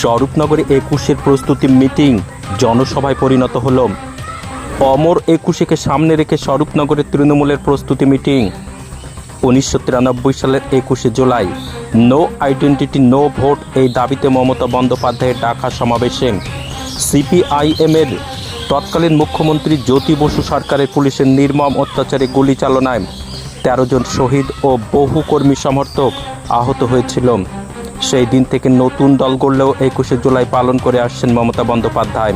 স্বরূপনগরে একুশের প্রস্তুতি মিটিং। জনসভায় পরিণত হল। অমর একুশেকে সামনে রেখে স্বরূপনগরের তৃণমূলের প্রস্তুতি মিটিং। উনিশশো তিরানব্বই সালের একুশে July, no identity, no vote এই দাবিতে মমতা বন্দ্যোপাধ্যায়ের ডাকা সমাবেশে। সিপিআইএমের তৎকালীন মুখ্যমন্ত্রী জ্যোতি বসু সরকারের পুলিশের নির্মম অত্যাচারে গুলি চালনায় তেরো জন শহীদ ও বহু কর্মী সমর্থক আহত হয়েছিল। সেই দিন থেকে নতুন দল গড়লেও একুশে জুলাই পালন করে আসছেন মমতা বন্দ্যোপাধ্যায়।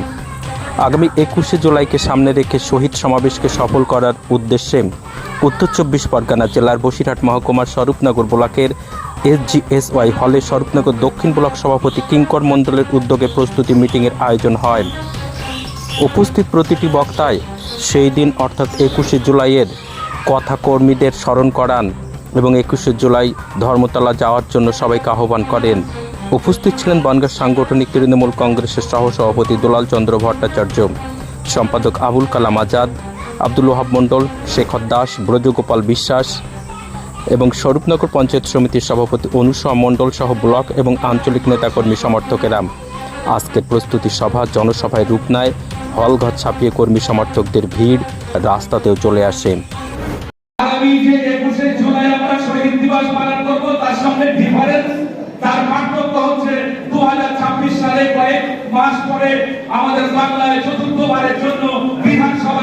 আগামী একুশে জুলাইকে সামনে রেখে শহীদ সমাবেশকে সফল করার উদ্দেশ্যে উত্তর চব্বিশ পরগনা জেলার বসিরহাট মহকুমার স্বরূপনগর ব্লকের এসজিএসওয়াই হলে স্বরূপনগর দক্ষিণ ব্লক সভাপতি কিঙ্কর মণ্ডলের উদ্যোগে প্রস্তুতি মিটিংয়ের আয়োজন হয়। উপস্থিত প্রতিটি বক্তায় সেই দিন অর্থাৎ একুশে জুলাইয়ের কথা কর্মীদের স্মরণ করান। এবং একুশে জুলাই ধর্মতলা যাওয়ার জন্য সবাইকে আহ্বান করেন। উপস্থিত ছিলেন বনগাঁ সাংগঠনিক তৃণমূল কংগ্রেসের সহসভাপতি দুলাল চন্দ্র ভট্টাচার্য, সম্পাদক আবুল কালাম আজাদ, আব্দুল ওহাব মণ্ডল, শেখর দাস, ব্রজগোপাল বিশ্বাস এবং স্বরূপনগর পঞ্চায়েত সমিতির সভাপতি অনুসয়া মণ্ডল সহ ব্লক এবং আঞ্চলিক নেতাকর্মী সমর্থকেরা। আজকের প্রস্তুতি সভা জনসভায় রূপ নেয়, হলঘর ছাপিয়ে কর্মী সমর্থকদের ভিড় রাস্তাতেও চলে আসে আগামী যে একুশে জুলাই আমরা শহীদ দিবস পালন করব, তার সঙ্গে ডিফারেন্স তার পার্থক্য হচ্ছে দু হাজার ছাব্বিশ সালে কয়েক মাস পরে আমাদের বাংলায় চতুর্থবারের জন্য বিধানসভা